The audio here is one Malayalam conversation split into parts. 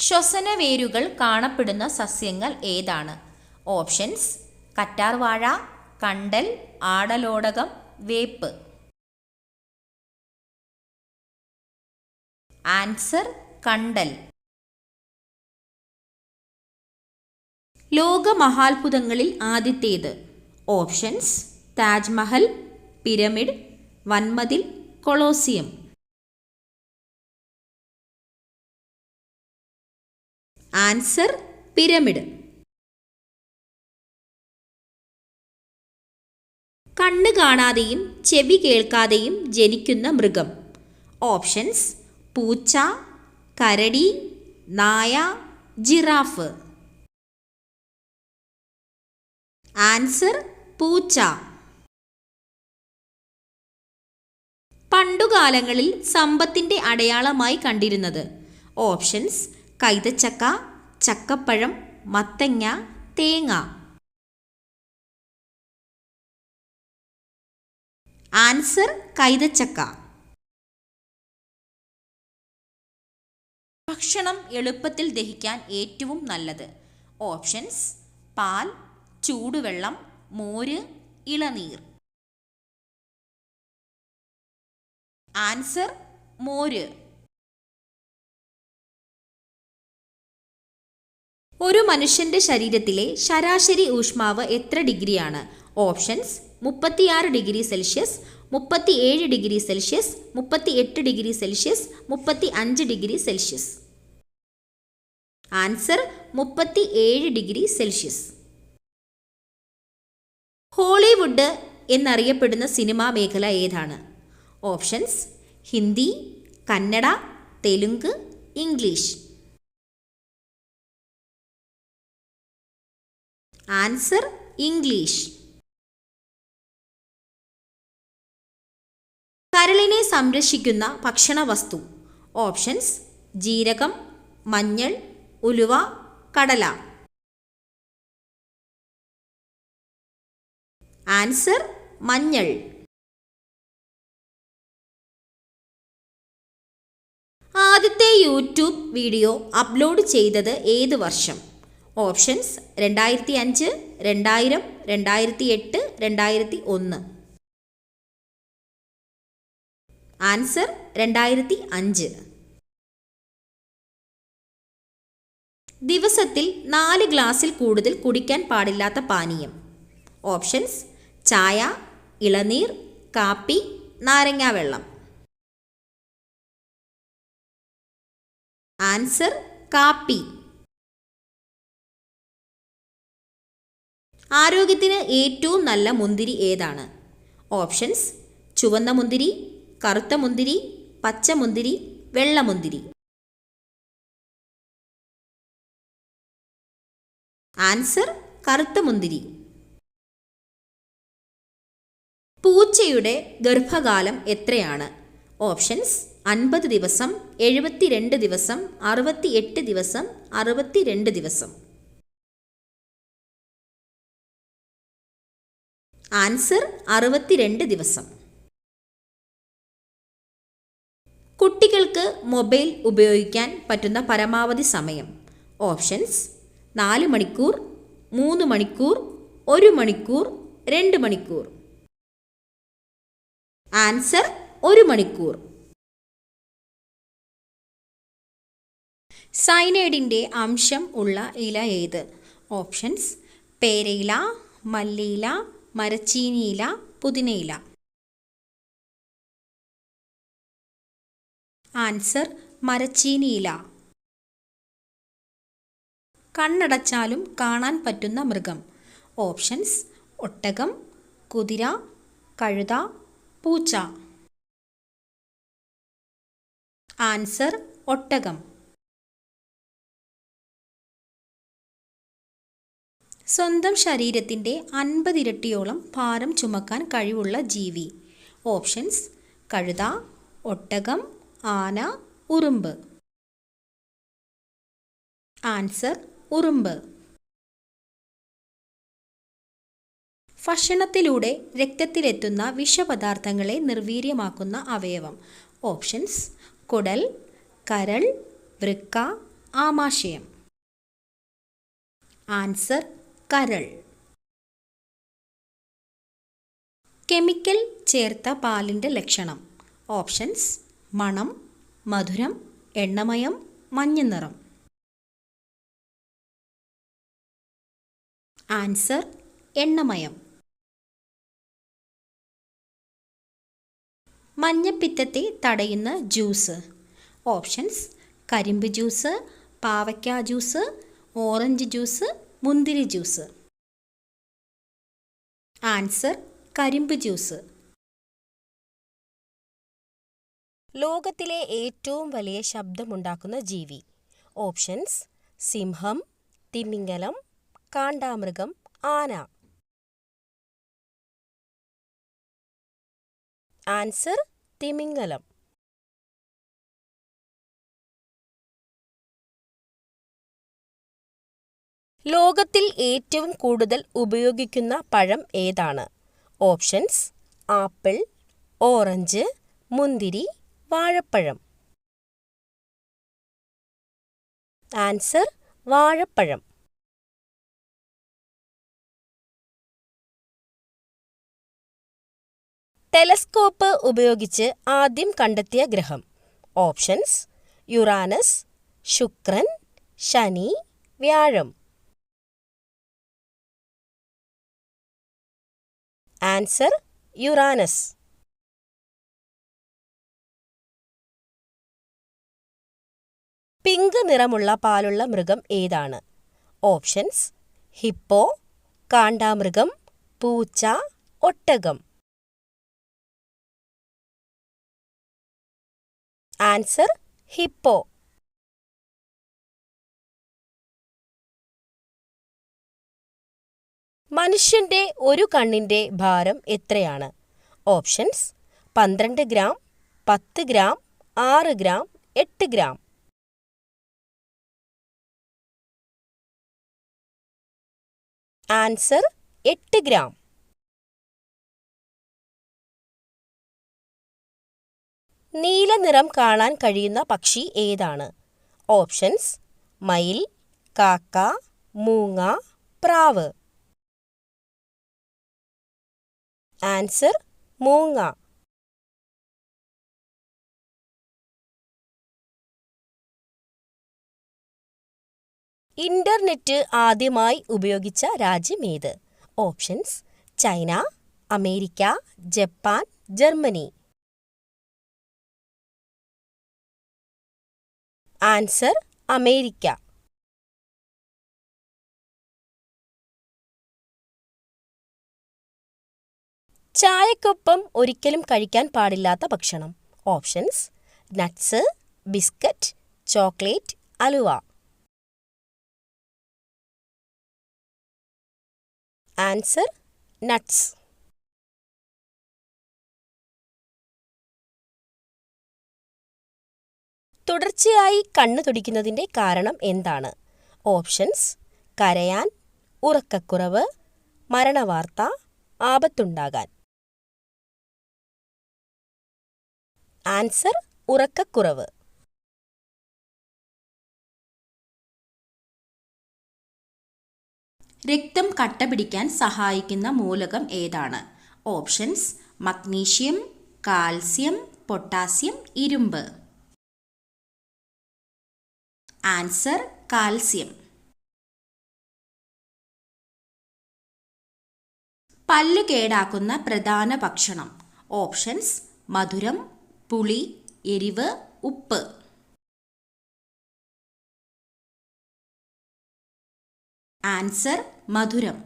ശ്വസനവേരുകൾ കാണപ്പെടുന്ന സസ്യങ്ങൾ ഏതാണ്? ഓപ്ഷൻസ് കറ്റാർവാഴ കണ്ടൽ ആടലോടകം വേപ്പ്. ആൻസർ കണ്ടൽ. ലോകമഹാത്ഭുതങ്ങളിൽ ആദ്യത്തേത്. ഓപ്ഷൻസ് താജ്മഹൽ പിരമിഡ് വൻമതിൽ കൊളോസിയം. Answer pyramid. കണ്ണ് കാണാതെയും ചെവി കേൾക്കാതെയും ജനിക്കുന്ന മൃഗം. ഓപ്ഷൻസ് പൂച്ച കരടി നായ ജിറാഫ്. ആൻസർ പൂച്ച. പണ്ടുകാലങ്ങളിൽ സമ്പത്തിന്റെ അടയാളമായി കണ്ടിരുന്നത്. ഓപ്ഷൻസ് കൈതച്ചക്ക ചക്കപ്പഴം മത്തങ്ങ തേങ്ങ. ആൻസർ കൈതച്ചക്ക. ഭക്ഷണം എളുപ്പത്തിൽ ദഹിക്കാൻ ഏറ്റവും നല്ലത്. ഓപ്ഷൻസ് പാൽ ചൂടുവെള്ളം മോര് ഇളനീർ. ആൻസർ മോര്. ഒരു മനുഷ്യന്റെ ശരീരത്തിലെ ശരാശരി ഊഷ്മാവ് എത്ര ഡിഗ്രിയാണ്? ഓപ്ഷൻസ് മുപ്പത്തിയാറ് ഡിഗ്രി സെൽഷ്യസ് മുപ്പത്തിയേഴ് ഡിഗ്രി സെൽഷ്യസ് മുപ്പത്തി എട്ട് ഡിഗ്രി സെൽഷ്യസ് മുപ്പത്തി അഞ്ച് ഡിഗ്രി സെൽഷ്യസ്. ആൻസർ മുപ്പത്തി ഏഴ് ഡിഗ്രി സെൽഷ്യസ്. ഹോളിവുഡ് എന്നറിയപ്പെടുന്ന സിനിമാ മേഖല ഏതാണ്? Options Hindi Kannada Telugu English. Answer English കരളിനെ സംരക്ഷിക്കുന്ന ഭക്ഷണ വസ്തു ഓപ്ഷൻസ് ജീരകം മഞ്ഞൾ ഉലുവ കടല. ആൻസർ മഞ്ഞൾ. ആദ്യത്തെ യൂട്യൂബ് വീഡിയോ അപ്ലോഡ് ചെയ്തത് ഏത് വർഷം? ഓപ്ഷൻസ് രണ്ടായിരത്തി അഞ്ച് രണ്ടായിരം രണ്ടായിരത്തി എട്ട് രണ്ടായിരത്തി ഒന്ന് ആൻസർ രണ്ടായിരത്തി അഞ്ച് ദിവസത്തിൽ നാല് ഗ്ലാസിൽ കൂടുതൽ കുടിക്കാൻ പാടില്ലാത്ത പാനീയം. ഓപ്ഷൻസ് ചായ ഇളനീർ കാപ്പി നാരങ്ങാ വെള്ളം. ആൻസർ കാപ്പി. ആരോഗ്യത്തിന് ഏറ്റവും നല്ല മുന്തിരി ഏതാണ്? ഓപ്ഷൻസ് ചുവന്ന മുന്തിരി കറുത്ത മുന്തിരി പച്ച മുന്തിരി വെള്ള മുന്തിരി. ആൻസർ കറുത്ത മുന്തിരി. പൂച്ചയുടെ ഗർഭകാലം എത്രയാണ്? ഓപ്ഷൻസ് അൻപത് ദിവസം എഴുപത്തിരണ്ട് ദിവസം അറുപത്തിയെട്ട് ദിവസം അറുപത്തിരണ്ട് ദിവസം. ആൻസർ അറുപത്തിരണ്ട് ദിവസം. കുട്ടികൾക്ക് മൊബൈൽ ഉപയോഗിക്കാൻ പറ്റുന്ന പരമാവധി സമയം. ഓപ്ഷൻസ് നാല് മണിക്കൂർ മൂന്ന് മണിക്കൂർ ഒരു മണിക്കൂർ രണ്ട് മണിക്കൂർ. ആൻസർ ഒരു മണിക്കൂർ. സൈനൈഡിന്റെ അംശം ഉള്ള ഇല ഏത്? ഓപ്ഷൻസ് പേരയില മല്ലിയില മരച്ചീനിയില പുതിനയില. ആൻസർ മരച്ചീനിയില. കണ്ണടച്ചാലും കാണാൻ പറ്റുന്ന മൃഗം. ഓപ്ഷൻസ് ഒട്ടകം കുതിര കഴുത പൂച്ച. ആൻസർ ഒട്ടകം. സ്വന്തം ശരീരത്തിന്റെ അൻപതിരട്ടിയോളം ഭാരം ചുമക്കാൻ കഴിവുള്ള ജീവി. ഓപ്ഷൻസ് കഴുത ഒട്ടകം ആന ഉറുമ്പ്. ആൻസർ ഉറുമ്പ്. ഭക്ഷണത്തിലൂടെ രക്തത്തിലെത്തുന്ന വിഷപദാർത്ഥങ്ങളെ നിർവീര്യമാക്കുന്ന അവയവം. ഓപ്ഷൻസ് കുടൽ കരൾ വൃക്ക ആമാശയം. ആൻസർ കരൾ. കെമിക്കൽ ചേർത്ത പാലിന്റെ ലക്ഷണം. ഓപ്ഷൻസ് മണം മധുരം എണ്ണമയം മഞ്ഞ നിറം ആൻസർ എണ്ണമയം. മഞ്ഞപ്പിത്തത്തെ തടയുന്ന ജ്യൂസ്. ഓപ്ഷൻസ് കരിമ്പ് ജ്യൂസ് പാവയ്ക്ക ജ്യൂസ് ഓറഞ്ച് ജ്യൂസ് മുന്തിരി ജ്യൂസ്. ആൻസർ കരിമ്പ് ജ്യൂസ്. ലോകത്തിലെ ഏറ്റവും വലിയ ശബ്ദമുണ്ടാക്കുന്ന ജീവി. ഓപ്ഷൻസ് സിംഹം തിമിംഗലം കാണ്ടാമൃഗം ആന. ആൻസർ തിമിംഗലം. ലോകത്തിൽ ഏറ്റവും കൂടുതൽ ഉപയോഗിക്കുന്ന പഴം ഏതാണ്? ഓപ്ഷൻസ് ആപ്പിൾ ഓറഞ്ച് മുന്തിരി വാഴപ്പഴം. ആൻസർ വാഴപ്പഴം. ടെലസ്കോപ്പ് ഉപയോഗിച്ച് ആദ്യം കണ്ടെത്തിയ ഗ്രഹം. ഓപ്ഷൻസ് യുറാനസ് ശുക്രൻ ശനി വ്യാഴം. Answer Uranus. പിങ്ക് നിറമുള്ള പാലുള്ള മൃഗം ഏതാണ്? ഓപ്ഷൻസ് ഹിപ്പോ കാണ്ടാമൃഗം പൂച്ച ഒട്ടകം. Answer hippo. മനുഷ്യന്റെ ഒരു കണ്ണിന്റെ ഭാരം എത്രയാണ്? ഓപ്ഷൻസ് പന്ത്രണ്ട് ഗ്രാം പത്ത് ഗ്രാം ആറ് ഗ്രാം എട്ട് ഗ്രാം. ആൻസർ എട്ട് ഗ്രാം. നീല നിറം കാണാൻ കഴിയുന്ന പക്ഷി ഏതാണ്? ഓപ്ഷൻസ് മയിൽ കാക്ക മൂങ്ങ പ്രാവ്. ആൻസർ മൂങ്ങ. ഇന്റർനെറ്റ് ആദ്യമായി ഉപയോഗിച്ച രാജ്യം ഏത്? Options China America Japan Germany. Answer America. ചായക്കൊപ്പം ഒരിക്കലും കഴിക്കാൻ പാടില്ലാത്ത ഭക്ഷണം. ഓപ്ഷൻസ് നട്ട്സ് ബിസ്ക്കറ്റ് ചോക്ലേറ്റ് അലുവ. Answer nuts. തുടർച്ചയായി കണ്ണു തുടിക്കുന്നതിന്റെ കാരണം എന്താണ്? ഓപ്ഷൻസ് കരയാൻ ഉറക്കക്കുറവ് മരണവാർത്ത ആപത്തുണ്ടാകാൻ. ആൻസർ ഉറക്കക്കുറവ്. രക്തം കട്ട പിടിക്കാൻ സഹായിക്കുന്ന മൂലകം ഏതാണ്? ഓപ്ഷൻസ് മഗ്നീഷ്യം കാൽസ്യം പൊട്ടാസ്യം ഇരുമ്പ്. Answer calcium. പല്ലു കേടാക്കുന്ന പ്രധാന ഭക്ഷണം. ഓപ്ഷൻസ് മധുരം പുളി എരിവ് ഉപ്പ്. ആൻസർ മധുരം.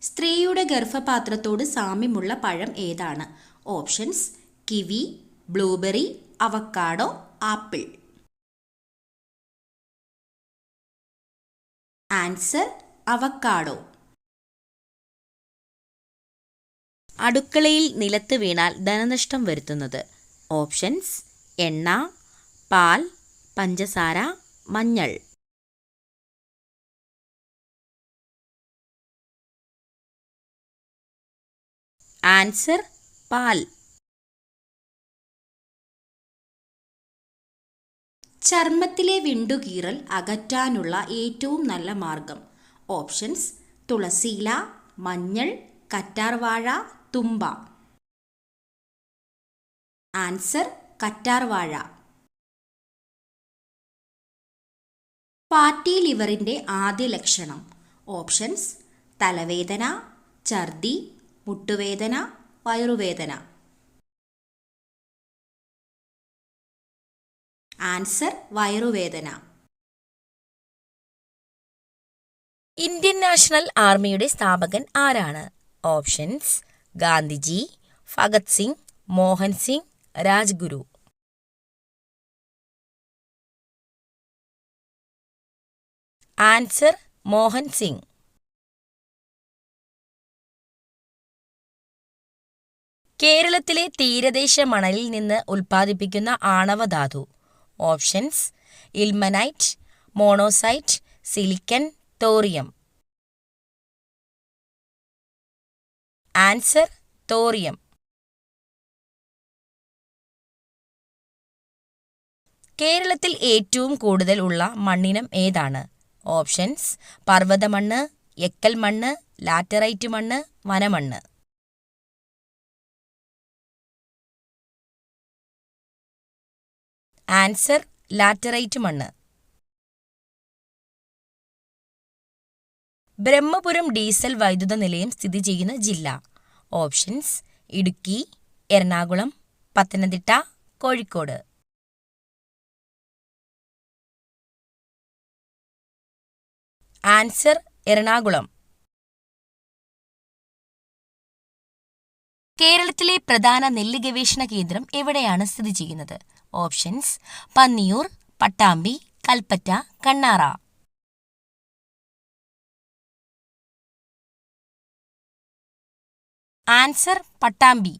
സ്ത്രീയുടെ ഗർഭപാത്രത്തോട് സാമ്യമുള്ള പഴം ഏതാണ്? Options kiwi blueberry avocado apple. Answer avocado അടുക്കളയിൽ നിലത്ത് വീണാൽ ധനനഷ്ടം വരുത്തുന്നത്. ഓപ്ഷൻസ് എണ്ണ പാൽ പഞ്ചസാര മഞ്ഞൾ. ആൻസർ പാൽ. ചർമ്മത്തിലെ വിണ്ടുകീറൽ അകറ്റാനുള്ള ഏറ്റവും നല്ല മാർഗം. ഓപ്ഷൻസ് തുളസിയില മഞ്ഞൾ കറ്റാർവാഴ തുമ്പ. ആൻസർ കറ്റാർവാഴ. ഫാറ്റി ലിവറിന്റെ ആദ്യ ലക്ഷണം. ഓപ്ഷൻസ് തലവേദന ഛർദി മുട്ടുവേദന വയറുവേദന. ആൻസർ വയറുവേദന. ഇന്ത്യൻ നാഷണൽ ആർമിയുടെ സ്ഥാപകൻ ആരാണ്? ഓപ്ഷൻസ് ഗാന്ധിജി ഭഗത് സിംഗ് മോഹൻ സിംഗ് രാജ്ഗുരു. ആൻസർ മോഹൻ സിംഗ്. കേരളത്തിലെ തീരദേശ മണലിൽ നിന്ന് ഉൽപ്പാദിപ്പിക്കുന്ന ആണവധാതു options ilmenite monazite silicon thorium. Answer thorium. കേരളത്തിൽ ഏറ്റവും കൂടുതൽ ഉള്ള മണ്ണിനം ഏതാണ്? ഓപ്ഷൻസ് പർവതമണ്ണ് എക്കൽ മണ്ണ് ലാറ്ററൈറ്റ് മണ്ണ് വനമണ്ണ്. ആൻസർ ലാറ്ററൈറ്റ് മണ്ണ് ബ്രഹ്മപുരം ഡീസൽ വൈദ്യുത നിലയം സ്ഥിതി ചെയ്യുന്ന ജില്ല. ഓപ്ഷൻസ് ഇടുക്കി എറണാകുളം പത്തനംതിട്ട കോഴിക്കോട്. ആൻസർ എറണാകുളം. കേരളത്തിലെ പ്രധാന നെല്ല് ഗവേഷണ കേന്ദ്രം എവിടെയാണ് സ്ഥിതി ചെയ്യുന്നത്? ഓപ്ഷൻസ് പന്നിയൂർ പട്ടാമ്പി കൽപ്പറ്റ കണ്ണാറ. ആൻസർ പട്ടാമ്പി.